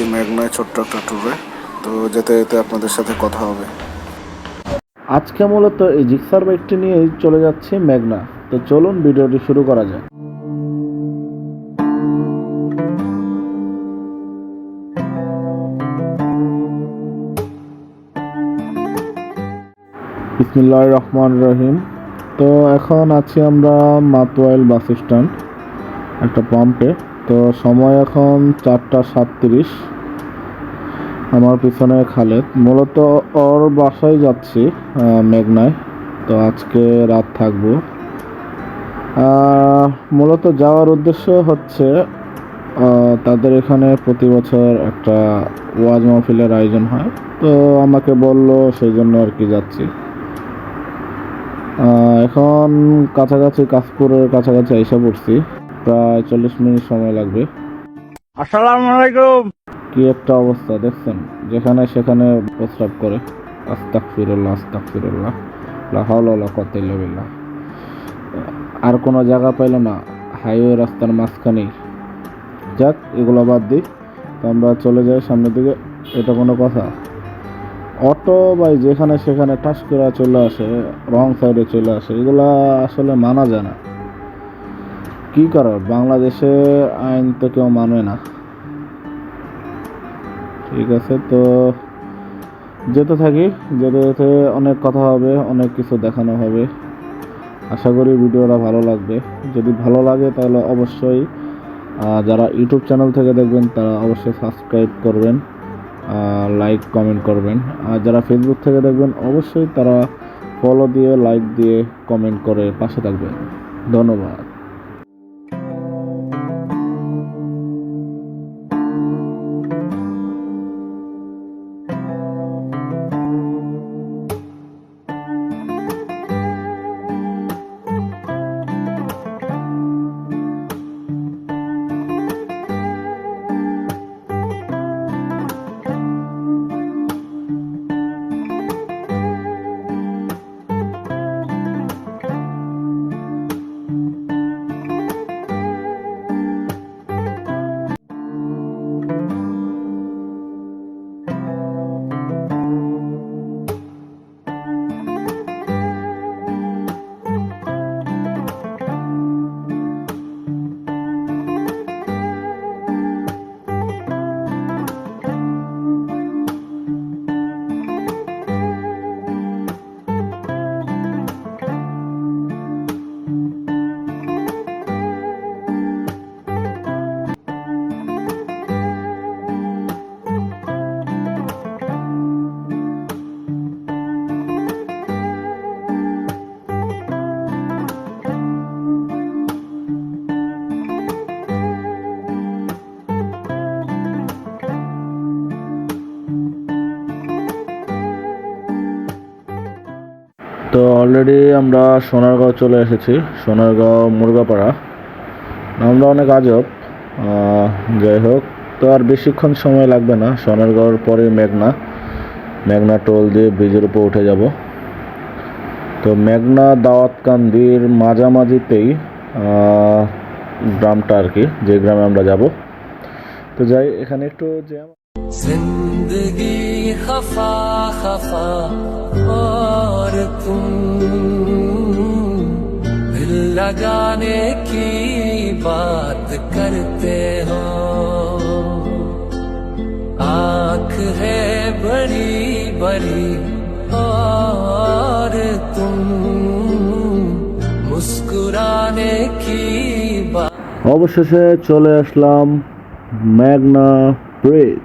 যাচ্ছি মেঘনায় ছোট্ট একটা ট্যুরে তো যেতে যেতে আপনাদের সাথে কথা হবে। আজকে মূলত এই জিক্সার বাইকটি নিয়েই চলে যাচ্ছে মেঘনা। তো চলুন ভিডিওটি শুরু করা যাক। বিসমিল্লাহ রহমান রহিম। তো এখন আছি আমরা মাতোয়াইল বাস স্ট্যান্ড, একটা পাম্পে তো সময় এখন চারটা সাতত্রিশ। আমার পিছনে খালেদ। মূলত ওর বাসায় যাচ্ছি মেঘনায়। তো আজকে রাত থাকব। মূলত যাওয়ার উদ্দেশ্য হচ্ছে তাদের এখানে প্রতি বছর একটা ওয়াজ মাহফিলের আয়োজন হয়। তো আমাকে বলল, সেই জন্য আর কি যাচ্ছি। এখন কাছাকাছি কাশপুরের কাছাকাছি এসে পড়ছি। প্রায় চল্লিশ মিনিট সময় লাগবে। আসসালামু আলাইকুম। কি একটা অবস্থা দেখছেন? যেখানে সেখানে প্রস্রাব করে। আস্তাক ফিরুল্লাহ আস্তাক ফিরুল্লাহ লাহাউল্লাহ কতিল্লাবিল্লাহ আর কোনো জায়গা পাইল না। হাইওয়ে রাস্তার মাঝখানেই। যাক এগুলো বাদ দিই। তো আমরা চলে যাই সামনের দিকে। এটা কোনো কথা। অটো বা যেখানে সেখানে টাস করে চলে আসে রং সাইডে চলে আসে এগুলা আসলে মানা যায় না। কি করার বাংলাদেশে আইন তো কেউ মানে না। ঠিক আছে, তো যেতে থাকি, যেতে যেতে অনেক কথা হবে, অনেক কিছু দেখানো হবে। আশা করি ভিডিওটা ভালো লাগবে। যদি ভালো লাগে তাহলে অবশ্যই যারা ইউটিউব চ্যানেল থেকে দেখবেন তারা অবশ্যই সাবস্ক্রাইব করবেন লাইক, কমেন্ট করবেন। আর যারা ফেসবুক থেকে দেখবেন অবশ্যই তারা ফলো দিয়ে লাইক দিয়ে কমেন্ট করে পাশে থাকবেন। ধন্যবাদ। তো অলরেডি আমরা সোনারগাঁও চলে এসেছি, সোনারগাঁও মুরগাপাড়া। আমরা অনেক আজব যাই হোক, তো আর বেশিক্ষণ সময় লাগবে না, সোনারগাঁওর পরে মেঘনা। মেঘনা টোল দিয়ে ব্রিজের উপর উঠে যাব। তো মেঘনা দাওয়াতকান্দির মাঝামাঝিতেই গ্রামটা আর কি, যে গ্রামে আমরা যাব। তো যাই, এখানে একটু যে زندگی خفا خفا، اور تم دل لگانے کی بات کرتے ہو۔ آنکھ ہے بڑی بڑی، اور تم مسکرانے کی بات۔ اب অবশেষে چلے اسلام میگنا ব্রিজ।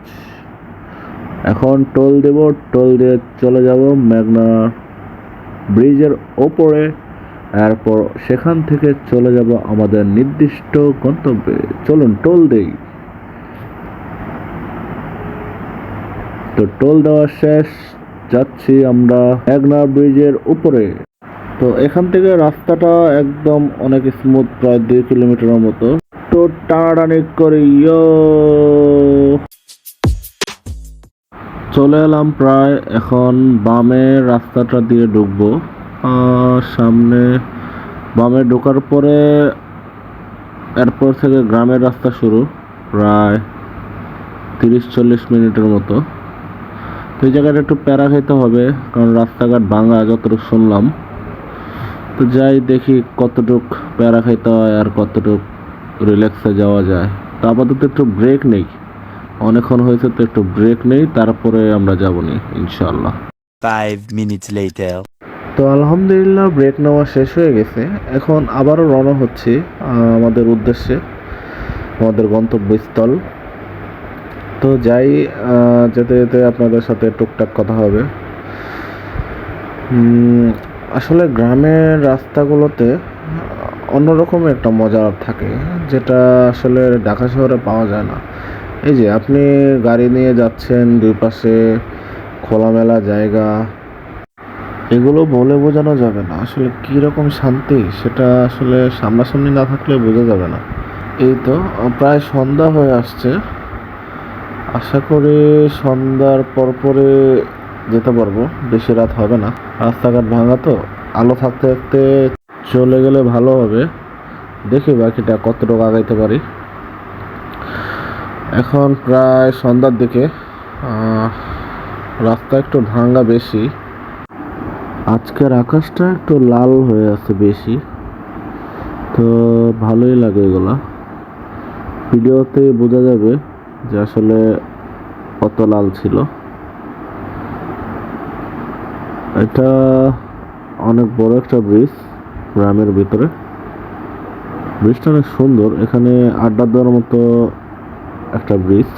এখন টোল দেব, টোল দিয়ে চলে যাব মেঘনা ব্রিজের ওপরে। এরপর সেখান থেকে চলে যাব আমাদের নির্দিষ্ট গন্তব্যে। চলুন টোল দেই। তো টোল দেওয়া শেষ, যাচ্ছি আমরা মেঘনা ব্রিজের উপরে। তো এখান থেকে রাস্তাটা একদম অনেক স্মুথ প্রায় দুই কিলোমিটারের মতো। তো টানাটানি করে, ইয়ো। চলে এলাম প্রায় এখন বামে রাস্তাটা দিয়ে ঢুকবো। সামনে বামে ঢোকার পরে এরপর থেকে গ্রামের রাস্তা শুরু, প্রায় তিরিশ চল্লিশ মিনিটের মতো। তো এই জায়গাটা একটু প্যারা খাইতে হবে, কারণ রাস্তাঘাট ভাঙা, যতটুকু শুনলাম। তো যাই দেখি কতটুক প্যারা খাইতে হয় আর কতটুক রিল্যাক্সে যাওয়া যায়। তো আপাতত একটু ব্রেক নেই। অনেকক্ষণ হয়েছে তো একটু ব্রেক নেই তারপরে আমরা যাব নি ইনশাল্লাহ Five minutes later. তো আলহামদুলিল্লাহ ব্রেক নেওয়া শেষ হয়ে গেছে। এখন আবারও রওনা হচ্ছে আমাদের উদ্দেশ্যে আমাদের গন্তব্যস্থল। তো যাই যেতে যেতে আপনাদের সাথে টুকটাক কথা হবে। উম, আসলে গ্রামের রাস্তাগুলোতে অন্যরকম একটা মজা থাকে যেটা আসলে ঢাকা শহরে পাওয়া যায় না। এই যে আপনি গাড়ি নিয়ে যাচ্ছেন দুই পাশে খোলামেলা জায়গা। এগুলো বলে বোঝানো যাবে না। আসলে কী রকম শান্তি সেটা আসলে সামনাসামনি না থাকলে বোঝা যাবে না। এই তো, প্রায় সন্ধ্যা হয়ে আসছে। আশা করি সন্ধ্যার পরপরে যেতে পারব। বেশি রাত হবে না। রাস্তাঘাট ভাঙা তো। আলো থাকতে থাকতে চলে গেলে ভালো হবে। দেখি বাকিটা কতটুকু আগাইতে পারি। এখন প্রায় সন্ধ্যার দিকে রাস্তা একটু ভাঙ্গা বেশি। আজকের আকাশটা একটু লাল হয়ে আছে বেশি। তো ভালোই লাগে এগুলা। ভিডিওতে বোঝা যাবে যে আসলে কত লাল ছিল। এটা অনেক বড় একটা ব্রিজ গ্রামের ভিতরে। ব্রিজটা অনেক সুন্দর। এখানে আড্ডা দেওয়ার মতো একটা ব্রিজ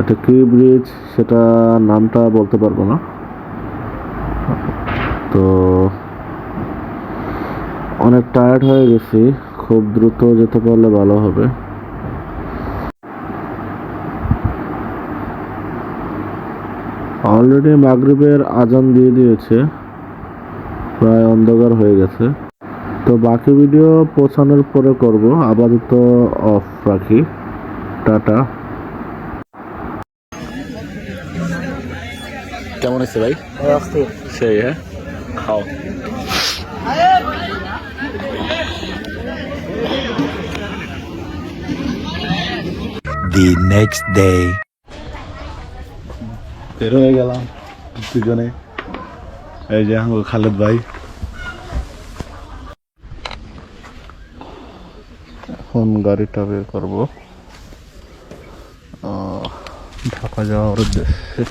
এটা কি ব্রিজ সেটা নামটা বলতে পারব না। তো অনেক টায়ার্ড হয়ে গেছি। খুব দ্রুত যেতে পারলে ভালো হবে। অলরেডি মাগরিবের আজান দিয়ে দিয়েছে। প্রায় অন্ধকার হয়ে গেছে। তো বাকি ভিডিও পৌঁছানোর পরে করব। আপাতত অফ রাখি। টাটা। কেমন আছে ভাই? সেই হ্যাঁ? খাও। The next day. বের হয়ে গেলাম দুজনে। এই যে আমার খালেদ ভাই। এখন গাড়িটা বের করব। ঢাকা যাওয়ার উদ্দেশ্যে।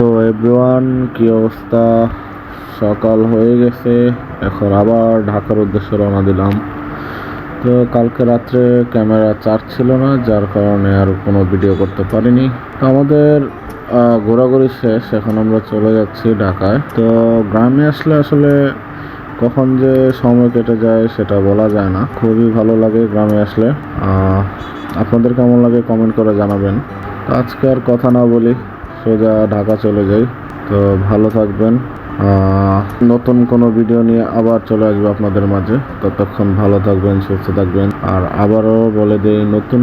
তো এভরিওয়ান কি অবস্থা? সকাল হয়ে গেছে, এখন আবার ঢাকার উদ্দেশ্যে রওনা দিলাম। তো কালকে রাত্রে ক্যামেরা চার্জ ছিল না, যার কারণে আর কোনো ভিডিও করতে পারিনি। তো আমাদের ঘোরাঘুরি শেষ, এখন আমরা চলে যাচ্ছি ঢাকায়। তো গ্রামে আসলে আসলে কখন যে সময় কেটে যায় সেটা বলা যায় না। খুবই ভালো লাগে গ্রামে আসলে। আপনাদের কেমন লাগে কমেন্ট করে জানাবেন। আজকে আর কথা না বলি। সোজা ঢাকা চলে যাই। তো ভালো থাকবেন। নতুন কোনো ভিডিও নিয়ে আবার চলে আসব আপনাদের মাঝে। ততক্ষণ ভালো থাকবেন, সুস্থ থাকবেন। আর আবারও বলে দিই, নতুন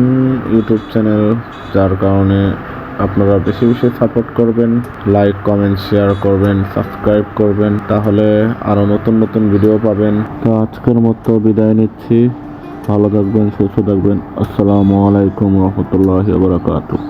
ইউটিউব চ্যানেল যার কারণে আপনারা বেশি বেশি সাপোর্ট করবেন লাইক কমেন্ট শেয়ার করবেন সাবস্ক্রাইব করবেন, তাহলে আরও নতুন নতুন ভিডিও পাবেন। তো আজকের মতো বিদায় নিচ্ছি। ভালো থাকবেন, সুস্থ থাকবেন। আসসালামু আলাইকুম রহমতুল্লাহ বারকাতুহ।